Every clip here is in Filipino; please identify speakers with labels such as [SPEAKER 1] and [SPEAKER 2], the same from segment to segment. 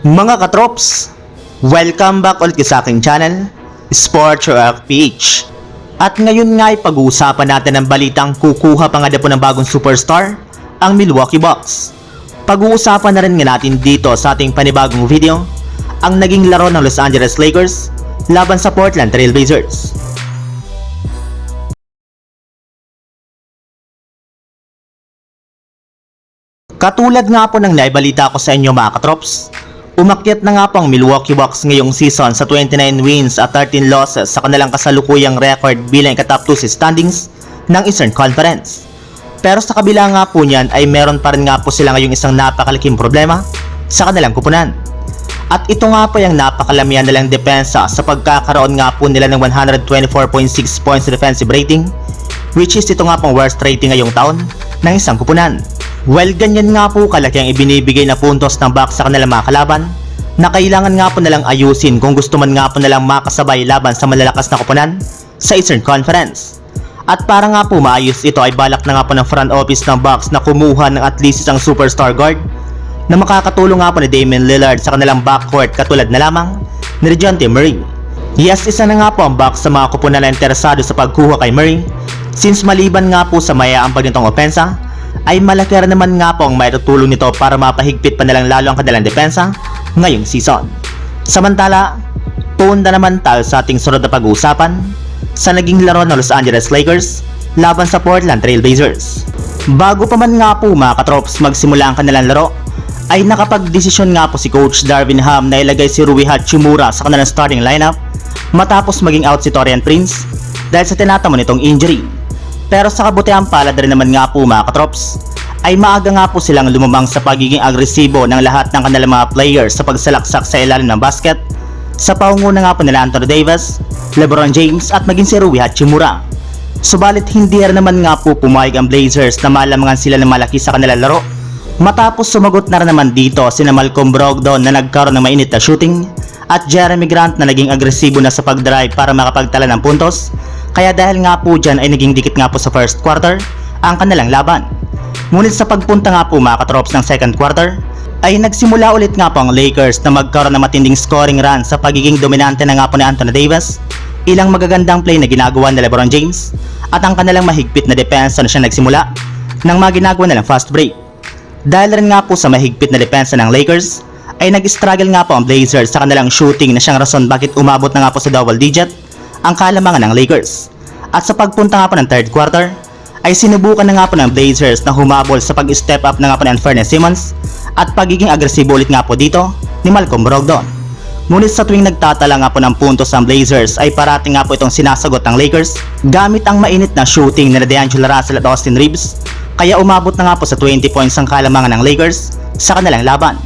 [SPEAKER 1] Mga katrops, welcome back ulit sa aking channel, Sports Rock PH. At ngayon nga ay pag-uusapan natin ang balitang kukuha pa nga po ng bagong superstar, ang Milwaukee Bucks. Pag-uusapan na rin nga natin dito sa ating panibagong video, ang naging laro ng Los Angeles Lakers laban sa Portland Trail Blazers. Katulad nga po ng naibalita ko sa inyo mga katrops, umakyat na nga po ang Milwaukee Bucks ngayong season sa 29 wins at 13 losses sa kanilang kasalukuyang record bilang katop 2 sa standings ng Eastern Conference. Pero sa kabila nga po niyan ay meron pa rin nga po sila ngayong isang napakalaking problema sa kanilang kupunan. At ito nga po yung napakalamihan nilang depensa sa pagkakaroon nga po nila ng 124.6 points defensive rating which is ito nga pong worst rating ngayong taon ng isang kupunan. Well, ganyan nga po kalaki ang ibinibigay na puntos ng Bucks sa kanilang mga kalaban na kailangan nga po nalang ayusin kung gusto man nga po nalang makasabay laban sa malalakas na kupunan sa Eastern Conference. At para nga po maayos ito ay balak na nga po ng front office ng Bucks na kumuha ng at least isang superstar guard na makakatulong nga po ni Damian Lillard sa kanilang backcourt katulad na lamang ni Dejounte Murray. Yes, isa na nga po ang Bucks sa mga kupunan na interesado sa pagkuha kay Murray since maliban nga po sa mayaambag nitong opensa ay malaki rin naman nga po ang maitutulong nito para mapahigpit pa nilang lalo ang kanilang depensa ngayong season. Samantala, punta naman tayo sa ating sunod na pag-uusapan sa naging laro ng Los Angeles Lakers laban sa Portland Trail Blazers. Bago pa man nga po mga katrops magsimula ang kanilang laro, ay nakapag-desisyon nga po si Coach Darvin Ham na ilagay si Rui Hachimura sa kanilang starting lineup matapos maging out si Torian Prince dahil sa tinatamo nitong injury. Pero sa kabutihan palad rin naman nga po mga katrops, ay maaga nga po silang lumamang sa pagiging agresibo ng lahat ng kanilang mga players sa pagsalaksak sa ilalim ng basket sa paunguna nga po nila Anthony Davis, LeBron James at maging si Rui Hachimura. Subalit hindi rin naman nga po pumayag ang Blazers na malamangan sila ng malaki sa kanilang laro matapos sumagot na rin naman dito sina Malcolm Brogdon na nagkaroon ng mainit na shooting at Jeremy Grant na naging agresibo na sa pag-drive para makapagtala ng puntos kaya dahil nga po dyan ay naging dikit nga po sa first quarter ang kanilang laban. Ngunit sa pagpunta nga po mga katrops ng second quarter, ay nagsimula ulit nga po ang Lakers na magkaroon ng matinding scoring run sa pagiging dominante na nga po ni Anthony Davis, ilang magagandang play na ginagawa ni LeBron James, at ang kanilang mahigpit na depensa na siya nagsimula ng mga ginagawa nilang fast break. Dahil rin nga po sa mahigpit na depensa ng Lakers, ay nag-struggle nga po ang Blazers sa kanilang shooting na siyang rason bakit umabot na nga po sa double digit ang kalamangan ng Lakers. At sa pagpunta nga po ng third quarter, ay sinubukan na nga po ng Blazers na humabol sa pag-step up na nga po ng Anthony Simmons at pagiging agresibo ulit nga po dito ni Malcolm Brogdon. Ngunit sa tuwing nagtatala nga po ng puntos ang Blazers ay parating nga po itong sinasagot ng Lakers gamit ang mainit na shooting nila D'Angelo Russell at Austin Reeves kaya umabot na nga po sa 20 points ang kalamangan ng Lakers sa kanilang laban.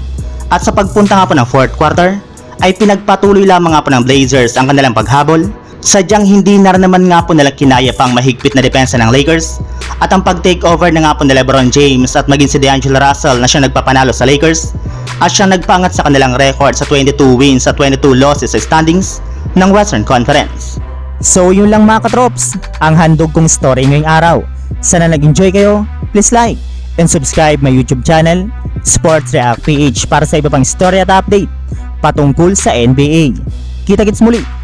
[SPEAKER 1] At sa pagpunta nga po ng fourth quarter ay pinagpatuloy lamang nga po ng Blazers ang kanilang paghabol sadyang hindi na naman nga po nila kinaya pang mahigpit na depensa ng Lakers at ang pag-take over na nga po ni LeBron James at maging si D'Angelo Russell na siya nagpapanalo sa Lakers at siya nagpangat sa kanilang record sa 22 wins at 22 losses sa standings ng Western Conference.
[SPEAKER 2] So yun lang mga katrops, ang handog kong story ngayong araw. Sana nag-enjoy kayo, please like and subscribe my YouTube channel, Sports React PH para sa iba pang story at update patungkol sa NBA. Kita-kits muli